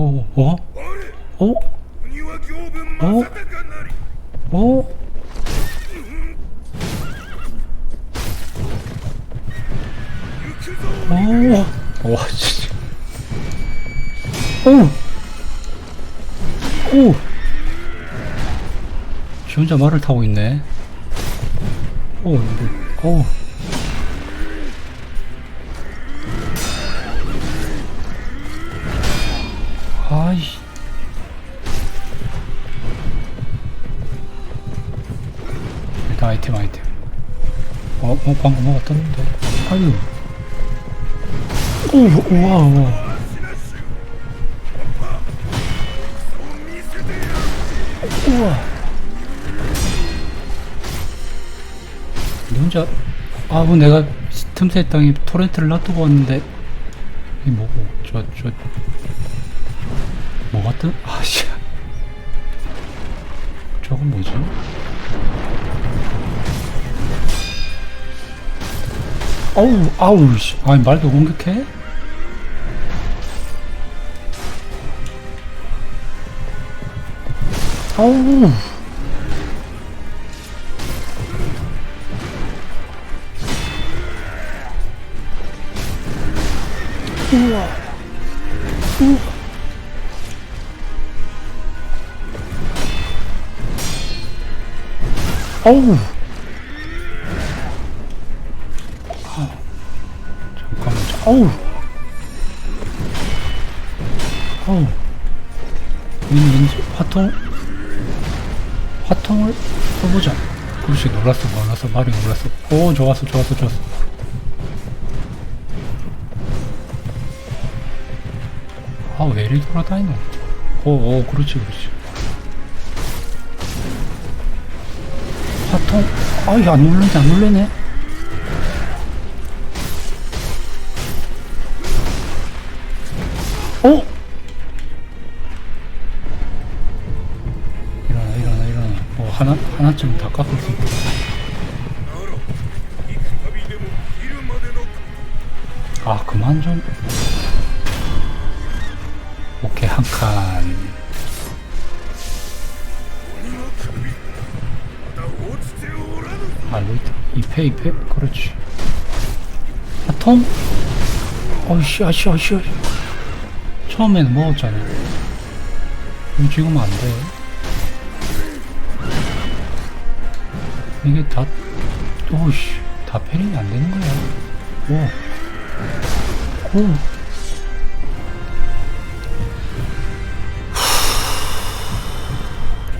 어? 어? 어? 어? 어? 어? 와 진짜 오! 오! 지 혼자 말을 타고 있네 어, 오, 오. 아이씨. 일단 아이템, 아이템. 어, 어, 방금 뭐가 떴는데. 아유. 오, 우와, 우와. 우와. 니 혼자, 아, 뭐 내가 틈새 땅에 토렌트를 놔두고 왔는데, 이 뭐고, 저, 저, 뭐가 뜬? 아, 씨. 저건 뭐지? 아우, 씨. 아니, 말도 공격해? 아우. 우와. 우와. 어우. 잠깐만, 자, 어우. 어우. 여기는 왠지 화통? 화통을 써보자. 그렇지, 놀랐어, 놀랐어, 말이 놀랐어. 오, 좋았어, 좋았어, 좋았어. 아, 왜 이리 돌아다니노? 오, 오, 그렇지, 그렇지. 통, 아이, 안 눌리지, 안 눌리네. 어? 일어나, 일어나, 일어나. 뭐, 하나, 하나쯤 다 깎을 수 있다. 아, 그만 좀. 오케이, 한 칸. 아 있다. 2패 2패 그렇지. 아톰 어이씨 아씨 아씨 아씨. 처음에는 먹었잖아. 이거 지금 안돼. 이게 다 오씨 다 패링이 안 되는 거야. 오. 오.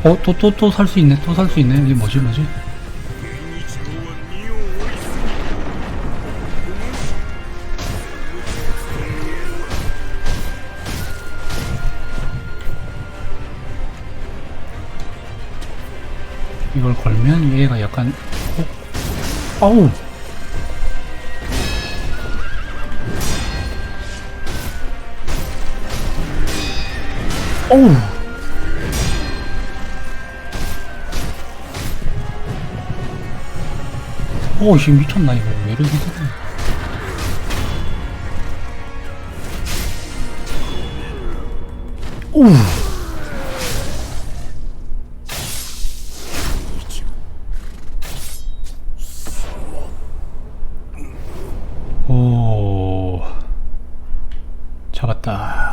어, 또, 또, 또 살 수 있네. 또 살 수 있네. 이게 뭐지, 뭐지? 이걸 걸면 얘가 약간, 어? 아우! 어우! 오, 씨, 미쳤나, 이거. 왜 이렇게 되나? 오! った